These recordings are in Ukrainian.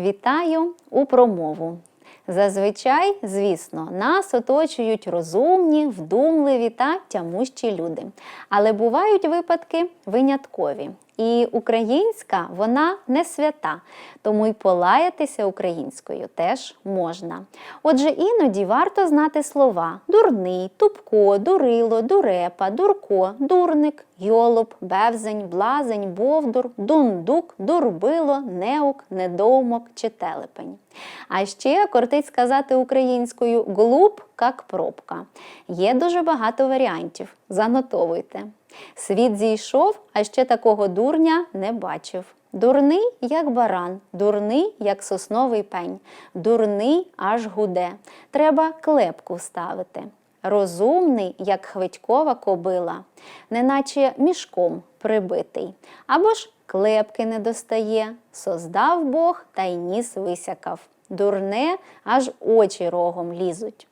Вітаю у промову. Зазвичай, звісно, нас оточують розумні, вдумливі та тямущі люди. Але бувають випадки виняткові. І українська вона не свята, тому й полаятися українською теж можна. Отже, іноді варто знати слова дурний, тупко, дурило, дурепа, дурко, дурник, йолоп, бевзень, блазень, бовдур, дундук, дурбило, неук, недоумок чи телепень. А ще кортить сказати українською глуп, як пробка. Є дуже багато варіантів. Занотовуйте. Світ зійшов, а ще такого дурня не бачив. Дурний, як баран, дурний, як сосновий пень, дурний аж гуде. Треба клепку ставити. Розумний, як хвитькова кобила, неначе мішком прибитий, або ж клепки не достає, создав Бог та й ніс висякав. Дурне, аж очі рогом лізуть.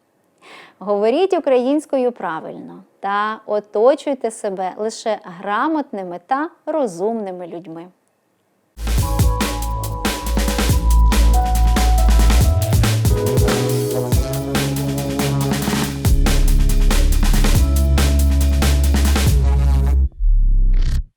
Говоріть українською правильно та оточуйте себе лише грамотними та розумними людьми.